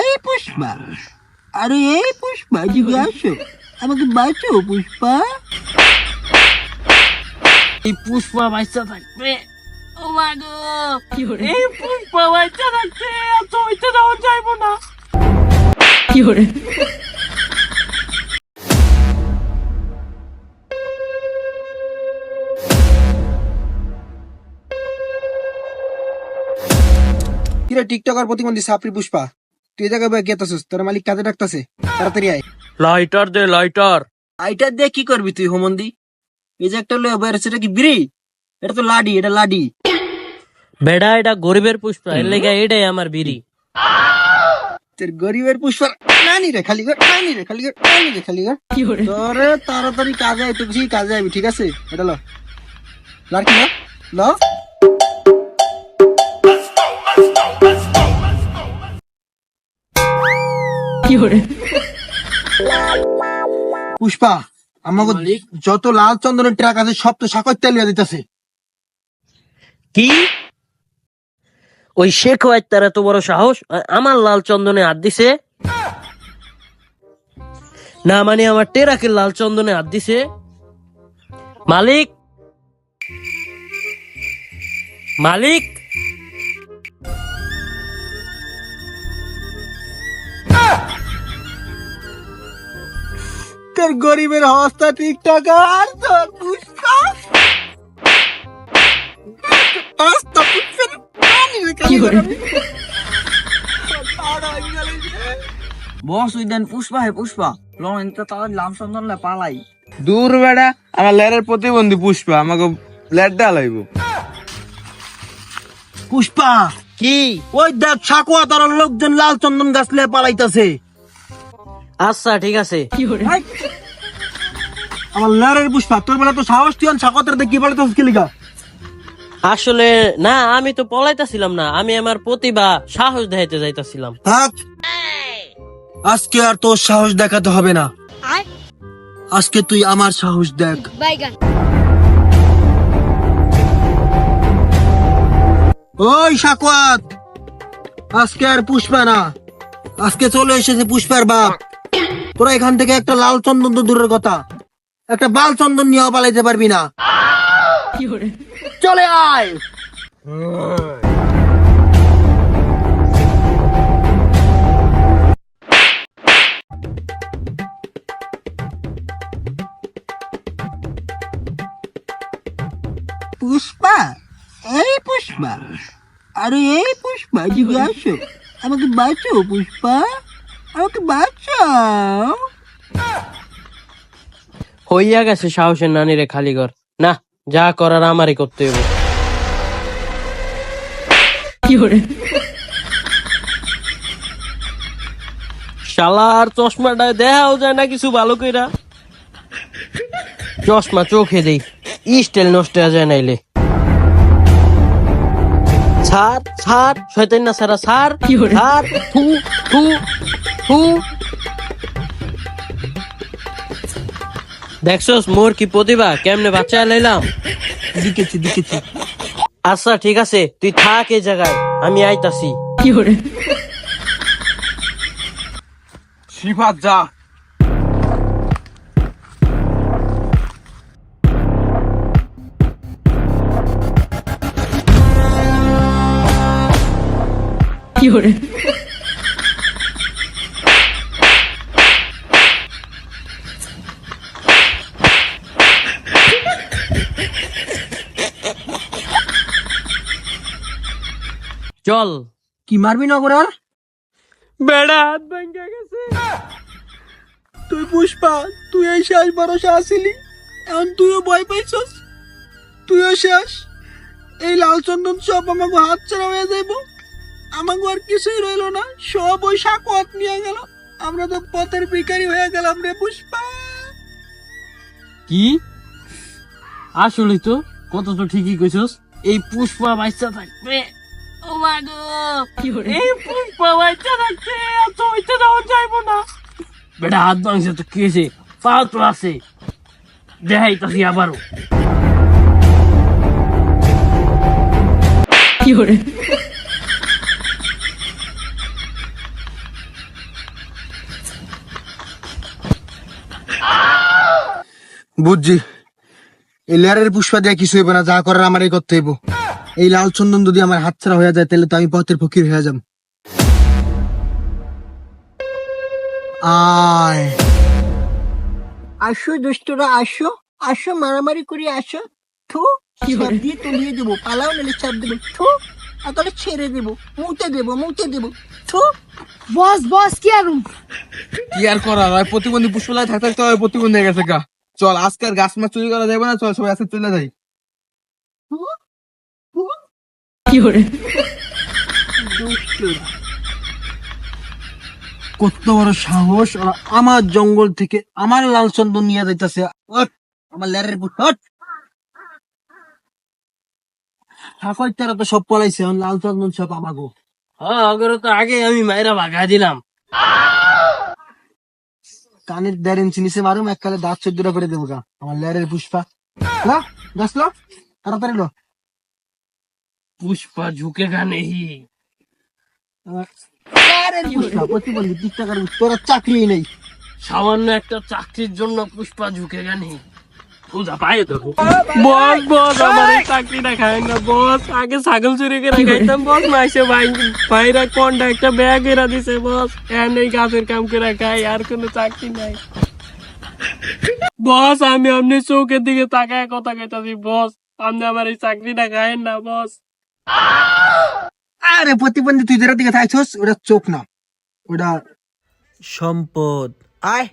এই পুষ্পা আরে এই পুষ্পা দিকে আসো। আমাকে বাঁচো পুষ্পা। এই পুষ্পা বাচ্চা থাকবে। ও মা গো। এই পুষ্পা বাচ্চা থাকবে। হইতে দেওয়া যাইব না। কিরে টিকটকার প্রতিবন্ধী সাপরি পুষ্পা? তুই জায়গায় বয়ে গেতাছিস তোর মালিক কাজে ডাকতাছে। তাড়াতাড়ি আয়। লাইটার দে লাইটার। আইটা দিয়ে কি করবি তুই হোমন্দি? এই যে একটা লয়ে বয়ে সেটা কি বিড়ি? এটা তো লাডি এটা লাডি। বেড়া এটা গরিবের পুষ্পা এর লেগে এটাই আমার বিড়ি। তোর গরিবের পুষ্পা নানি রে খালি কর নানি রে খালি কর নানি রে খালি কর? তোরে তাড়াতাড়ি কাজে আয় তুই কাজে আইবি ঠিক আছে? এটা ল। লাড়কি ল। ল। পুষ্পা আমাকে যত লাল চন্দনের ট্রাক আছে সব তো সাকর তেল দিতেছে। কি? ওই শেখ হোয়াইট তার এত বড় সাহস? আমার লাল চন্দনে হাত দিছে? না মানে আমার টেরাকে লাল চন্দনে হাত দিছে? মালিক? মালিক? তোর গরিবের অবস্থা ঠিকঠাক আর তোর পুষ্পা অবস্থা পুষ্পা নানি রে খালি বস উই দেন পুষ্পা হে পুষ্পা। লন তো তার লাম চন্দন পালাই। দূর বেড়া আমার ল্যারের প্রতিবন্ধী পুষ্পা আমাকে ল্যাড ডালাইব পুষ্পা! কি? ওই দেখ তার লোকজন লাল চন্দন গাছ লে পালাইতাছে। আচ্ছা ঠিক আছে। আমার লারের পুষ্পা তোর বেলা তো সাহস তুই ছাকুয়াতের দেখি পালাইতাছিস কি লিগা আসলে না আমি তো পলাইতাছিলাম না আমি আমার প্রতিভা সাহস দেখাইতে যাইতাছিলাম। থাক। আজকে আর তোর সাহস দেখাতে হবে না। আজকে তুই আমার সাহস দেখ। ওই সাকুয়াত আজকে আর পুষ্পা না। আজকে চলে এসেছে পুষ্পার বাপ। তোরা এখান থেকে একটা লাল চন্দন তো দূরের কথা। একটা বাল চন্দন নিয়েও পালাইতে পারবি না। চলে আয়। পুষ্পা, এই পুষ্পা। আরে এই পুষ্পা আসো। আমাকে বাঁচো পুষ্পা। আমাকে বাঁচাও। হইয়া গেছে সাহসের নানিরে খালি ঘর। না যা করার আমারই করতে হবে শালার চশমাটা দেখাও যায় না কিছু ভালো কইরা। চশমা চোখে দেই স্টাইল নষ্ট হয়ে যায় নাইলে। ছাড় ছাড় শয়তান না সারা ছাড়। ছাড় থু থু থু। দেখছস মোর কি প্রতিভা? কেমনে বাচ্চা লাইলাম? দিকেছি দিকেছি। আচ্ছা ঠিক আছে তুই থাক এই জায়গায় আমি আইতাছি। সিফাত যা। চল। কি মারবি নগর আর বেড়া হাত ভাঙ্গা গেছে। তুই পুষ্পা তুই এই শেষ ভরসা আসিলি। এখন তুইও ভয় পাইছস। তুইও শেষ। এই লাল চন্দন সব আমাকে হাত ছাড়া হয়ে যাইব। আমাকে আর কিছুই রইল না। সব ওই সাকত নিয়ে গেল। আমরা তো পথের ভিখারি হয়ে গেলাম রে পুষ্পা। কি? আসলে তো। কত তো ঠিকই কইছস। এই পুষ্পা বাচ্চা থাকবে। ও মা পা তো আছে দেখাই তো কি বুঝছি। এই লেয়ারের পুষ্পা দিয়ে কিছু হইব না যা করার আমার এই করতে হইব। এই লাল চন্দন যদি আমার হাতছাড়া হয়ে যায় তাহলে তো আমি পথের ফকির হয়ে যাব। আয়। আসো দুষ্টরা আসো। আসো মারামারি করে আসো। থু চাপ দিয়ে তুলিয়ে দেবো। পালাও নালে চাপ দেবো। থু তাহলে ছেড়ে দেবো। মুতে দেবো মুতে দেবো। থু। বস বস কি আরুম কি আর করার? হয় প্রতিবন্ধী পুষ্পলায় থাকতে থাকতে হয় প্রতিবন্ধী হয়ে গেছে গা। চল আজকে আর গাছ মাছ চুরি করা যাবে না চল সবাই আজকে চলে যাই। কত বড় সাহস আমার জঙ্গল থেকে আমার লাল চন্দন নিয়ে যাইতেছে। ঠাকুরটারা তো সব পলাইছে লাল চন্দন সব আমাগো। হ্যাঁ তো আগে আমি মায়েরা ভাগা দিলাম। কানের দেড় ইঞ্চি নিচে মারুম, এককালে দাঁত চোদ্দটা করে দেবো গা আমার লেয়ারের পুষ্পা। গাছ লো, তাড়াতাড়ি লো। পুষ্পা ঝুঁকে গা নেহি তোরা চাকরি নেই। সামান্য একটা চাকরির জন্য পুষ্পা ঝুঁকে গা নেহি পূজা পায়ে তো বস বস আমার এই চাকরিটা না বস। আগে ছাগল চুরি করে খাইতাম বস। মাইসে ভাই ভাইরা কোনটা একটা ব্যাগ এরা দিছে বস। এন এই গাছের কাম করে খাই আর কোনো চাকরি নাই। বস আমি আপনি চৌকের দিকে তাকায় কথা কইতাছি বস। আপনি আমার এই চাকরিটা খায়েন না বস। আরে প্রতিবন্ধী তুই যেটা দিকে থাকছিস ওটা চোখ না ওটা সম্পদ। আয়।